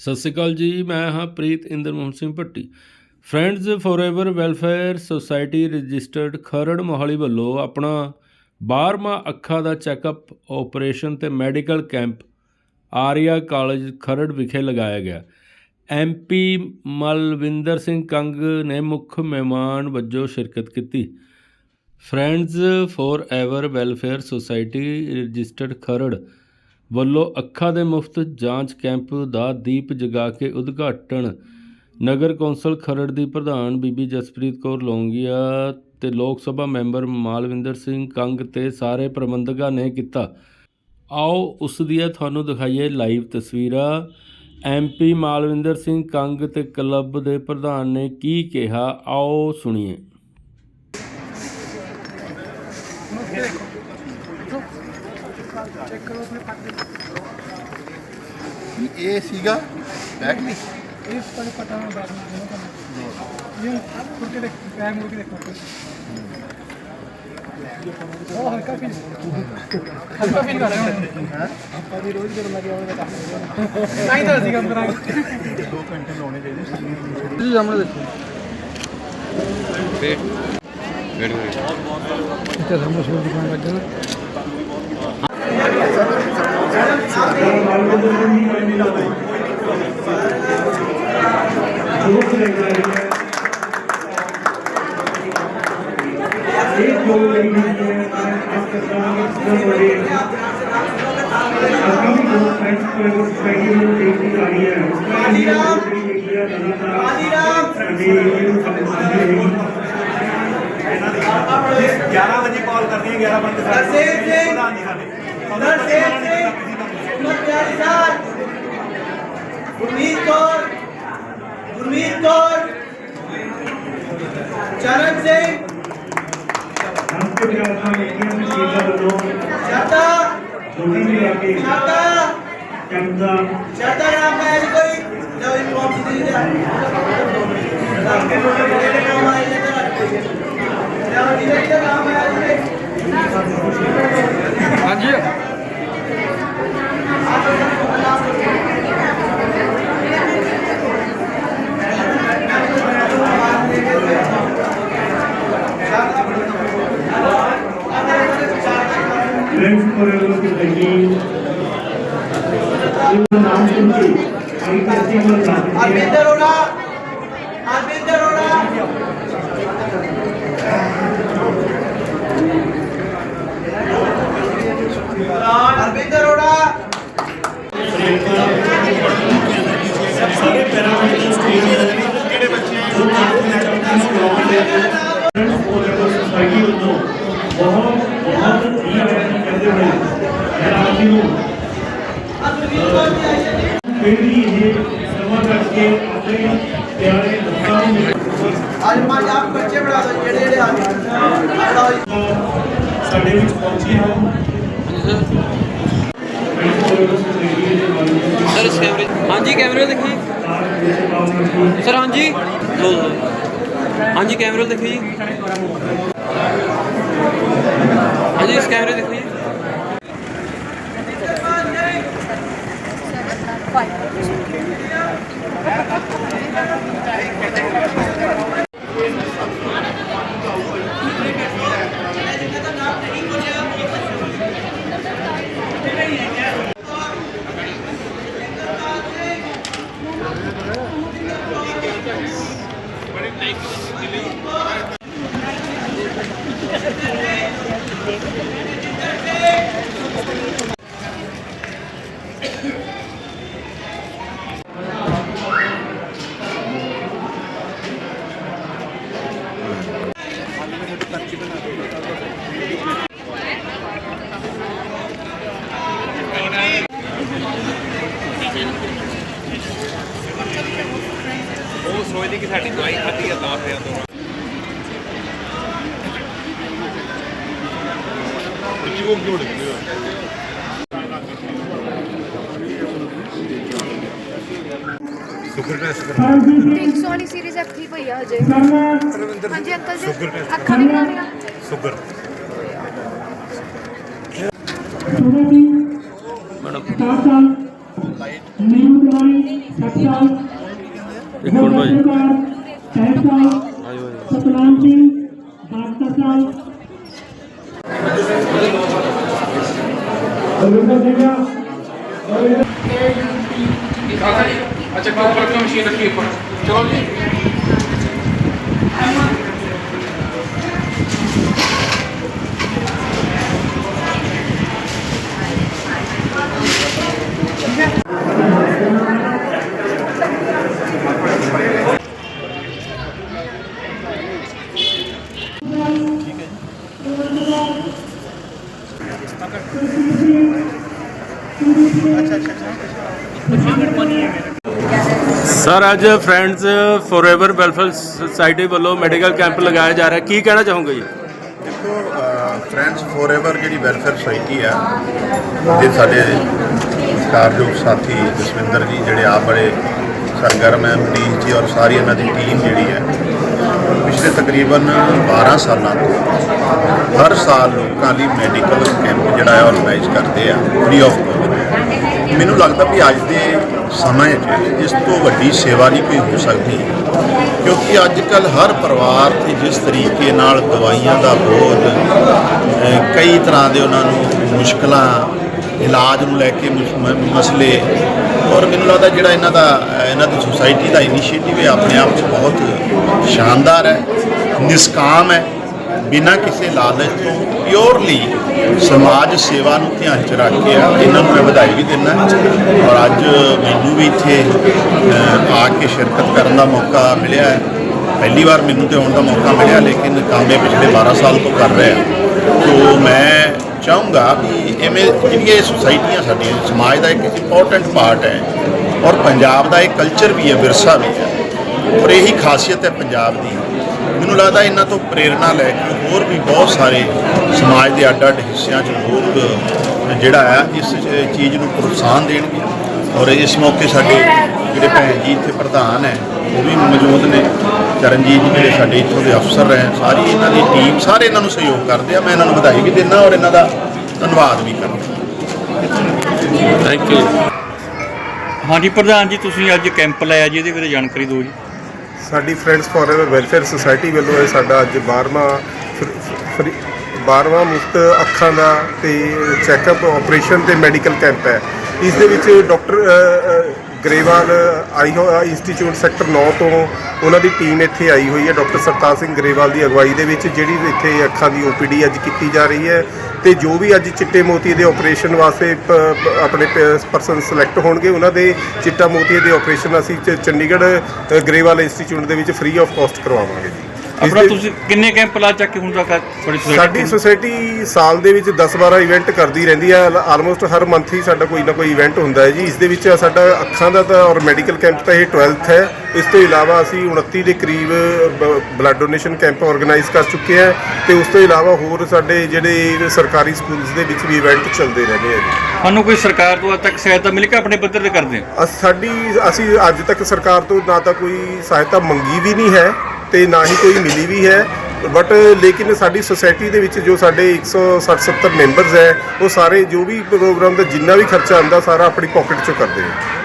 ਸਤਿ ਸ਼੍ਰੀ ਅਕਾਲ ਜੀ, ਮੈਂ ਹਾਂ Preet Inder Mohan Singh Bhatti. Friends forever welfare society registered Kharar Mohali ਵੱਲੋਂ ਆਪਣਾ 12ਵਾਂ ਅੱਖਾਂ ਦਾ ਚੈੱਕਅਪ ਆਪਰੇਸ਼ਨ ਤੇ medical camp Arya college Kharar ਵਿਖੇ ਲਗਾਇਆ ਗਿਆ। ਐਮਪੀ ਮਲਵਿੰਦਰ ਸਿੰਘ ਕੰਗ ਨੇ ਮੁੱਖ ਮਹਿਮਾਨ ਵਜੋਂ ਸ਼ਿਰਕਤ ਕੀਤੀ। Friends forever welfare society registered Kharar ਵੱਲੋਂ ਅੱਖਾਂ ਦੇ ਮੁਫਤ ਜਾਂਚ ਕੈਂਪ ਦਾ ਦੀਪ ਜਗਾ ਕੇ ਉਦਘਾਟਨ। ਨਗਰ ਕੌਂਸਲ ਖਰੜ ਦੀ ਪ੍ਰਧਾਨ ਬੀਬੀ ਜਸਪ੍ਰੀਤ ਕੌਰ ਲੌਂਗੀਆ ਤੇ ਲੋਕ ਸਭਾ ਮੈਂਬਰ ਮਾਲਵਿੰਦਰ ਸਿੰਘ ਕੰਗ ਤੇ ਸਾਰੇ ਪ੍ਰਬੰਧਕਾਂ ਨੇ ਕੀਤਾ। ਆਓ ਉਸ ਦੀਆਂ ਤੁਹਾਨੂੰ ਦਿਖਾਈਏ ਲਾਈਵ ਤਸਵੀਰਾਂ। ਐਮਪੀ ਮਾਲਵਿੰਦਰ ਸਿੰਘ ਕੰਗ ਤੇ ਕਲੱਬ ਦੇ ਪ੍ਰਧਾਨ ਨੇ ਕੀ ਕਿਹਾ? ਆਓ ਸੁਣੀਏ। ਇਹ ਸੀਗਾ ਬੈਕ ਨਹੀਂ ਇਸ ਪਰ ਪਤਾ ਨਾ ਬਾਤ ਨਹੀਂ ਕਰਨਾ ਇਹ ਮੁੜ ਕੇ ਦੇਖ ਪੈਰ ਮੁੜ ਕੇ ਦੇਖੋ ਉਹ ਹਲਕਾ ਫੀਲ ਹਲਕਾ ਫੀਲ ਕਰ। ਰਹੇ ਹਾਂ ਆਪਾਂ ਵੀ ਰੋਜ਼ ਕਰਨ ਲੱਗੇ ਹੋਵੇ ਤਾਂ ਨਹੀਂ ਤਾਂ ਅਸੀਂ ਕੰਮ ਕਰਾਂਗੇ 2 ਘੰਟੇ ਲਾਉਣੇ ਚਾਹੀਦੇ ਤੁਸੀਂ ਸਾਹਮਣੇ ਦੇਖੋ ਇੱਥੇ ਸਾਹਮਣੇ ਸੋਲ ਦੁਕਾਨ ਲੱਗ। گیارہ بجے کال کرنی ہے گیارہ بجے अमर सेठ से उम्मीद प्यारी साथ गुरमीत कौर गुरमीत कौर चरण सिंह छाता छाता छाता यहाँ पर ऐसी कोई जब इनकॉम्स दी जाए आपके लोगों के लिए क्या हमारे लिए क्या जब इनकॉम्स दी जाए ਹਾਂਜੀ फ्रेंड्स फॉरएवर सोसाइटी इनका नाम सुन के आई करती हुई प्राप्त ਪਿਆਰੇ ਦੋਸਤਾਂ ਨੂੰ ਮਿਲਣ ਅੱਜ ਪੰਜ ਆਪ ਬੱਚੇ ਬਣਾ ਦੋ ਜਿਹੜੇ ਜਿਹੜੇ ਆ ਗਏ। ਬੜਾਓ ਜੀ। ਸਾਡੇ ਵਿੱਚ ਪਹੁੰਚੇ ਹਨ ਸਰ ਇਸ ਕੈਮਰੇ ਹਾਂਜੀ ਕੈਮਰੇ ਦੇਖੀ ਸਰ ਹਾਂਜੀ। ਲੋ ਲੋ ਹਾਂਜੀ ਕੈਮਰੇ ਦੇਖੋ ਜੀ। ਹਾਂਜੀ ਇਸ ਕੈਮਰੇ ਦੇਖੋ ਜੀ ਉਹ ਕਿ ਸਾਡੀ ਦਵਾਈ ਖਾਧੀ ਹੈ ਤਾਂ ਪਿਆ ਤੋਂ। ਉਹ ਕਿਉਂ ਡਿੱਗਦੇ ਸ਼ੁਕਰ ਹੈ ਸ਼ੁਕਰ ਤਿੰਨ ਸੌ ਵਾਲੀ ਸੀਰੀਜ਼ ਅੱਖੀ ਪਈ ਆ ਹਜੇ। ਹਾਂਜੀ ਅੰਕਲ ਜੀ। ਅੱਖਾਂ ਵੀ ਬਣਾਉਣੀਆਂ ਸ਼ੁਕਰ। ਮੈਡਮ। ਚਾਰ ਸਾਲ। ਨੀਂਦ ਦਵਾਈ ਇੱਕ ਮਿੰਟ ਭਾਈ। ਸਤਨਾਮ ਸਿੰਘ ਡਾਕਟਰ ਸਾਹਿਬ ਰਵਿੰਦਰ ਸਿੰਘ ਅੱਛਾ ਕੋਈ ਉੱਪਰ ਕਿਉਂ ਮਸ਼ੀਨ ਰੱਖੀ ਉੱਪਰ ਚਲੋ ਜੀ। ਸਰ ਅੱਜ ਫਰੈਂਡਸ ਫੋਰਐਵਰ ਵੈਲਫੇਅਰ ਸੁਸਾਇਟੀ ਵੱਲੋਂ ਮੈਡੀਕਲ ਕੈਂਪ ਲਗਾਇਆ ਜਾ ਰਿਹਾ। ਕੀ ਕਹਿਣਾ ਚਾਹੋਗੇ ਜੀ? ਦੇਖੋ ਫਰੈਂਡਸ ਫੋਰਐਵਰ ਜਿਹੜੀ ਵੈਲਫੇਅਰ ਸੁਸਾਇਟੀ ਆ ਦੇ ਸਾਡੇ ਕਾਰਜੋਗ ਸਾਥੀ ਜਸਵਿੰਦਰ ਜੀ, ਜਿਹੜੇ ਆਪ ਬੜੇ ਸਰਗਰਮ ਹੈ ਮਨੀਸ਼ ਜੀ ਔਰ ਸਾਰੀ ਇਹਨਾਂ ਦੀ ਟੀਮ ਜਿਹੜੀ ਹੈ, ਪਿਛਲੇ ਤਕਰੀਬਨ 12 ਸਾਲਾਂ ਤੋਂ ਹਰ ਸਾਲ ਲੋਕਾਂ ਲਈ ਮੈਡੀਕਲ ਕੈਂਪ ਜਿਹੜਾ ਹੈ ਆਰਗੇਨਾਈਜ਼ ਕਰਦੇ ਆ ਫ੍ਰੀ ਆਫ ਕਾਸਟ ਮੈਨੂੰ ਲੱਗਦਾ ਵੀ ਅੱਜ ਦੇ ਸਮੇਂ 'ਚ ਇਸ ਤੋਂ ਵੱਡੀ ਸੇਵਾ ਨਹੀਂ ਕੋਈ ਹੋ ਸਕਦੀ, ਕਿਉਂਕਿ ਅੱਜ ਕੱਲ ਹਰ ਪਰਿਵਾਰ ਤੇ ਜਿਸ ਤਰੀਕੇ ਨਾਲ ਦਵਾਈਆਂ ਦਾ ਬੋਝ ਕਈ ਤਰ੍ਹਾਂ ਦੇ ਉਹਨਾਂ ਨੂੰ ਮੁਸ਼ਕਲਾਂ, ਇਲਾਜ ਨੂੰ ਲੈ ਕੇ ਮੁਸ਼- ਮਸਲੇ ਔਰ ਮੈਨੂੰ ਲੱਗਦਾ ਜਿਹੜਾ ਇਹਨਾਂ ਦਾ, ਇਹਨਾਂ ਦੀ ਸੁਸਾਇਟੀ ਦਾ ਇਨੀਸ਼ੀਏਟਿਵ ਹੈ ਆਪਣੇ ਆਪ 'ਚ ਬਹੁਤ ਸ਼ਾਨਦਾਰ ਹੈ, ਨਿਸਕਾਮ ਹੈ। ਬਿਨਾਂ ਕਿਸੇ ਲਾਲਚ ਤੋਂ ਪਿਓਰਲੀ ਸਮਾਜ ਸੇਵਾ ਨੂੰ ਧਿਆਨ 'ਚ ਰੱਖ ਕੇ ਆ ਇਹਨਾਂ ਨੂੰ ਮੈਂ ਵਧਾਈ ਵੀ ਦਿੰਦਾ। ਔਰ ਅੱਜ ਮੈਨੂੰ ਵੀ ਇੱਥੇ ਆ ਕੇ ਸ਼ਿਰਕਤ ਕਰਨ ਦਾ ਮੌਕਾ ਮਿਲਿਆ ਹੈ। ਪਹਿਲੀ ਵਾਰ ਮੈਨੂੰ ਤੇ ਆਉਣ ਦਾ ਮੌਕਾ ਮਿਲਿਆ, ਲੇਕਿਨ ਕੰਮ ਇਹ ਪਿਛਲੇ 12 ਸਾਲ ਤੋਂ ਕਰ ਰਿਹਾ ਆ ਸੋ ਮੈਂ ਚਾਹੂੰਗਾ ਵੀ ਐਵੇਂ ਜਿਹੜੀਆਂ ਸੁਸਾਇਟੀਆਂ ਸਾਡੀਆਂ, ਸਮਾਜ ਦਾ ਇੱਕ ਇੰਪੋਰਟੈਂਟ ਪਾਰਟ ਹੈ ਔਰ ਪੰਜਾਬ ਦਾ ਇਹ ਕਲਚਰ ਵੀ ਹੈ, ਵਿਰਸਾ ਵੀ ਹੈ। ਔਰ ਇਹੀ ਖਾਸੀਅਤ ਹੈ ਪੰਜਾਬ ਦੀ। ਮੈਨੂੰ ਲੱਗਦਾ ਇਹਨਾਂ ਤੋਂ ਪ੍ਰੇਰਣਾ ਲੈ ਕੇ ਹੋਰ ਵੀ ਬਹੁਤ ਸਾਰੇ ਸਮਾਜ ਦੇ ਅੱਡ ਅੱਡ ਹਿੱਸਿਆਂ 'ਚ ਲੋਕ ਜਿਹੜਾ ਆ ਇਸ ਚੀਜ਼ ਨੂੰ ਪ੍ਰੋਤਸਾਹਨ ਦੇਣਗੇ। ਔਰ ਇਸ ਮੌਕੇ ਸਾਡੇ ਜਿਹੜੇ ਭੈਣ ਜੀ ਇੱਥੇ ਪ੍ਰਧਾਨ ਹੈ, ਉਹ ਵੀ ਮੌਜੂਦ ਨੇ। ਚਰਨਜੀਤ ਜੀ ਜਿਹੜੇ ਸਾਡੇ ਇੱਥੋਂ ਦੇ ਅਫਸਰ ਹੈ, ਸਾਰੀ ਇਹਨਾਂ ਦੀ ਟੀਮ ਸਾਰੇ ਇਹਨਾਂ ਨੂੰ ਸਹਿਯੋਗ ਕਰਦੇ ਆ। ਮੈਂ ਇਹਨਾਂ ਨੂੰ ਵਧਾਈ ਵੀ ਦਿੰਦਾ ਔਰ ਇਹਨਾਂ ਦਾ ਧੰਨਵਾਦ ਵੀ ਕਰਦਾ। ਥੈਂਕ ਯੂ ਹਾਂਜੀ, ਪ੍ਰਧਾਨ ਜੀ, ਤੁਸੀਂ ਅੱਜ ਕੈਂਪ ਲਾਇਆ ਜੀ, ਇਹਦੇ ਬਾਰੇ ਜਾਣਕਾਰੀ ਦਿਓ ਜੀ। ਸਾਡੀ ਫਰੈਂਡਸ ਫੋਰਐਵਰ ਵੈਲਫੇਅਰ ਸੁਸਾਇਟੀ ਵੱਲੋਂ ਇਹ ਸਾਡਾ ਅੱਜ 12ਵਾਂ 12ਵਾਂ ਮੁਫਤ ਅੱਖਾਂ ਦਾ ਤੇ ਚੈੱਕਅਪ ਆਪਰੇਸ਼ਨ ਤੇ ਮੈਡੀਕਲ ਕੈਂਪ ਹੈ। ਇਸ ਦੇ ਵਿੱਚ ਡਾਕਟਰ ਗਰੇਵਾਲ ਆਈ ਹੋ ਇੰਸਟੀਚਿਊਟ ਸੈਕਟਰ 9 ਤੋਂ ਉਹਨਾਂ ਦੀ ਟੀਮ ਇੱਥੇ ਆਈ ਹੋਈ ਹੈ ਡਾਕਟਰ ਸਰਤਾਜ ਸਿੰਘ ਗਰੇਵਾਲ ਦੀ ਅਗਵਾਈ ਦੇ ਵਿੱਚ, ਜਿਹੜੀ ਇੱਥੇ ਅੱਖਾਂ ਦੀ ਓਪੀਡੀ ਅੱਜ ਕੀਤੀ ਜਾ ਰਹੀ ਹੈ ਤੇ ਜੋ ਵੀ ਅੱਜ ਚਿੱਟੇ ਮੋਤੀ ਦੇ ਆਪਰੇਸ਼ਨ ਵਾਸਤੇ ਪ- ਪ- ਆਪਣੇ ਪਰਸਨ ਸਿਲੈਕਟ ਹੋਣਗੇ, ਉਹਨਾਂ ਦੇ ਚਿੱਟਾ ਮੋਤੀ ਦੇ ਆਪਰੇਸ਼ਨ ਅਸੀਂ ਚ- ਚੰਡੀਗੜ੍ਹ ਗਰੇਵਾਲ ਇੰਸਟੀਚਿਊਟ ਦੇ ਵਿੱਚ ਫ੍ਰੀ ਆਫ ਕਾਸਟ ਕਰਵਾਵਾਂਗੇ। ਜੀ ਆਪਣਾ ਤੁਸੀਂ ਕਿੰਨੇ ਕੈਂਪ ਲਾ ਚੱਕੇ ਹੁਣ ਤੱਕ ਤੁਹਾਡੀ society ਸਾਡੀ ਸੁਸਾਇਟੀ ਸਾਲ ਦੇ ਵਿੱਚ 10-12 ਇਵੈਂਟ ਕਰਦੀ ਰਹਿੰਦੀ ਹੈ ਆਲਮੋਸਟ ਹਰ ਮੰਥ ਹੀ ਸਾਡਾ ਕੋਈ ਨਾ ਕੋਈ ਇਵੈਂਟ ਹੁੰਦਾ ਹੈ ਜੀ। ਇਸ ਦੇ ਵਿੱਚ ਸਾਡਾ ਅੱਖਾਂ ਦਾ ਤਾਂ ਔਰ ਮੈਡੀਕਲ ਕੈਂਪ ਤਾਂ ਇਹ 12th ਹੈ। ਇਸ ਤੋਂ ਇਲਾਵਾ ਅਸੀਂ 29 ਦੇ ਕਰੀਬ ਬਲੱਡ ਡੋਨੇਸ਼ਨ ਕੈਂਪ ਆਰਗੇਨਾਈਜ਼ ਕਰ ਚੁੱਕੇ ਹਾਂ। ਤੇ ਉਸ ਤੋਂ ਇਲਾਵਾ ਹੋਰ ਸਾਡੇ ਜਿਹੜੇ ਸਰਕਾਰੀ ਸਕੂਲਸ ਦੇ ਵਿੱਚ ਵੀ ਇਵੈਂਟ ਚੱਲਦੇ ਰਹਿੰਦੇ ਆ ਜੀ। ਤੁਹਾਨੂੰ ਕੋਈ ਸਰਕਾਰ ਤੋਂ ਅੱਜ ਤੱਕ ਸਹਾਇਤਾ ਮਿਲੀ ਕਿ ਆਪਣੇ ਪੱਧਰ ਤੇ ਕਰਦੇ ਹੋ ਅਸ- ਸਾਡੀ ਅਸੀਂ ਅੱਜ ਤੱਕ ਸਰਕਾਰ ਤੋਂ ਨਾ ਤਾਂ ਕੋਈ ਸਹਾਇਤਾ ਮੰਗੀ ਵੀ ਨਹੀਂ ਹੈ। ਤੇ ਨਾ ਹੀ ਕੋਈ ਮਿਲੀ ਵੀ ਹੈ। ਬਟ ਲੇਕਿਨ ਸਾਡੀ ਸੁਸਾਇਟੀ ਦੇ ਵਿੱਚ ਜੋ ਸਾਡੇ 160 70 ਮੈਂਬਰਸ ਹੈ, ਉਹ ਸਾਰੇ ਜੋ ਵੀ ਪ੍ਰੋਗਰਾਮ ਦਾ ਜਿੰਨਾ ਵੀ ਖਰਚਾ ਆਉਂਦਾ, ਸਾਰਾ ਆਪਣੀ ਪਾਕਟ ਚੋਂ ਕਰਦੇ ਹੈ